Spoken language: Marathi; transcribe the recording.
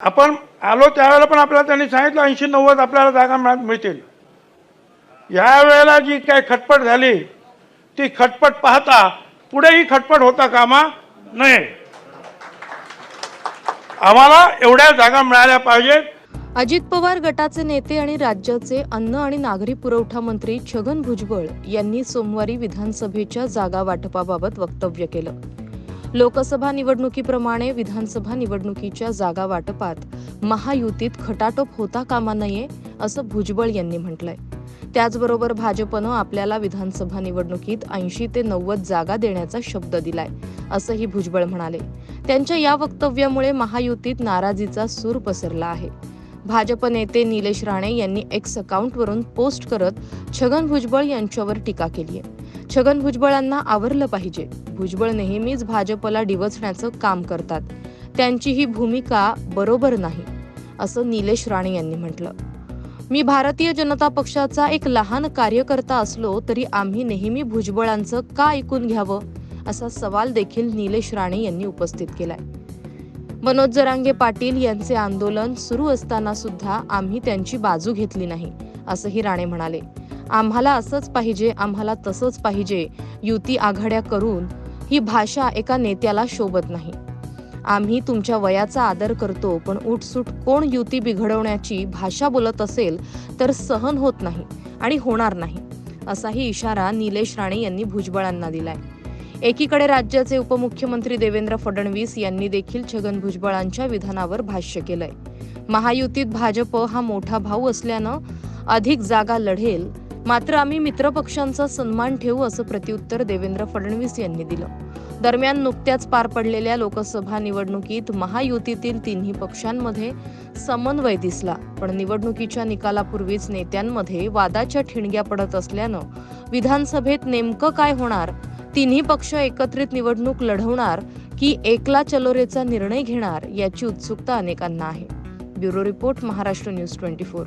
आपण आलो त्यावेळेला पण आपल्याला त्यांनी सांगितलं ऐंशी नव्वद आपल्याला जागा मिळतील. या वेळेला जी काय खटपट झाली ती खटपट पाहता पुढेही खटपट होता कामा नये. आम्हाला एवढ्या जागा मिळाल्या पाहिजेत. अजित पवार गटाचे नेते आणि राज्याचे अन्न आणि नागरी पुरवठा मंत्री छगन भुजबळ यांनी सोमवारी विधानसभेच्या जागा वाटपाबाबत वक्तव्य केलं. लोकसभा निवडणुकीप्रमाणे विधानसभा निवडणुकीच्या जागा वाटपात महायुतीत खटाटोप होता कामा नये असं भुजबळ यांनी म्हटलंय. त्याचबरोबर भाजपनं आपल्याला विधानसभा निवडणुकीत ऐंशी ते नव्वद जागा देण्याचा शब्द दिलाय असंही भुजबळ म्हणाले. त्यांच्या या वक्तव्यामुळे महायुतीत नाराजीचा सूर पसरला आहे. भाजप नेते निलेश राणे यांनी एक्स अकाउंटवरून पोस्ट करत छगन भुजबळ यांच्यावर टीका केली आहे. छगन भुजबळांना आवरलं पाहिजे. भुजबळ नेहमीच भाजपला डिवचण्याचं काम करतात. त्यांची ही भूमिका बरोबर नाही असं निलेश राणे यांनी म्हटलं. मी भारतीय जनता पक्षाचा एक लहान कार्यकर्ता असलो तरी आम्ही नेहमी भुजबळांचं का ऐकून घ्यावं? असा सवाल देखील निलेश राणे यांनी उपस्थित केलाय. मनोज जरांगे पाटील यांचे आंदोलन सुरू असताना सुद्धा आम्ही त्यांची बाजू घेतली नाही असंही राणे म्हणाले. आम्हाला असंच पाहिजे आम्हाला तसंच पाहिजे युती आघाड्या करून ही भाषा एका नेत्याला शोभत नाही. आम्ही तुमच्या वयाचा आदर करतो पण उठसूट कोण युती बिघडवण्याची भाषा बोलत असेल तर सहन होत नाही आणि होणार नाही असाही इशारा निलेश राणे यांनी भुजबळांना दिलाय. एकीकडे राज्याचे उपमुख्यमंत्री देवेंद्र फडणवीस यांनी देखील छगन भुजबळांच्या विधानावर भाष्य केलंय. महायुतीत भाजप हा मोठा भाऊ असल्यानं अधिक जागा लढेल. मात्र आम्ही मित्रपक्षांचा सन्मान ठेवू असं प्रत्युत्तर देवेंद्र फडणवीस यांनी दिलं. दरम्यान नुकत्याच पार पडलेल्या लोकसभा निवडणुकीत महायुतीतील तिन्ही पक्षांमध्ये समन्वय दिसला. पण निवडणुकीच्या निकालापूर्वीच नेत्यांमध्ये वादाच्या ठिणग्या पडत असल्यानं विधानसभेत नेमकं काय होणार तिन्ही पक्ष एकत्रित निवडणूक लढवणार की एकला चलोरेचा निर्णय घेणार याची उत्सुकता अनेकांना आहे. Bureau report Maharashtra news twenty four.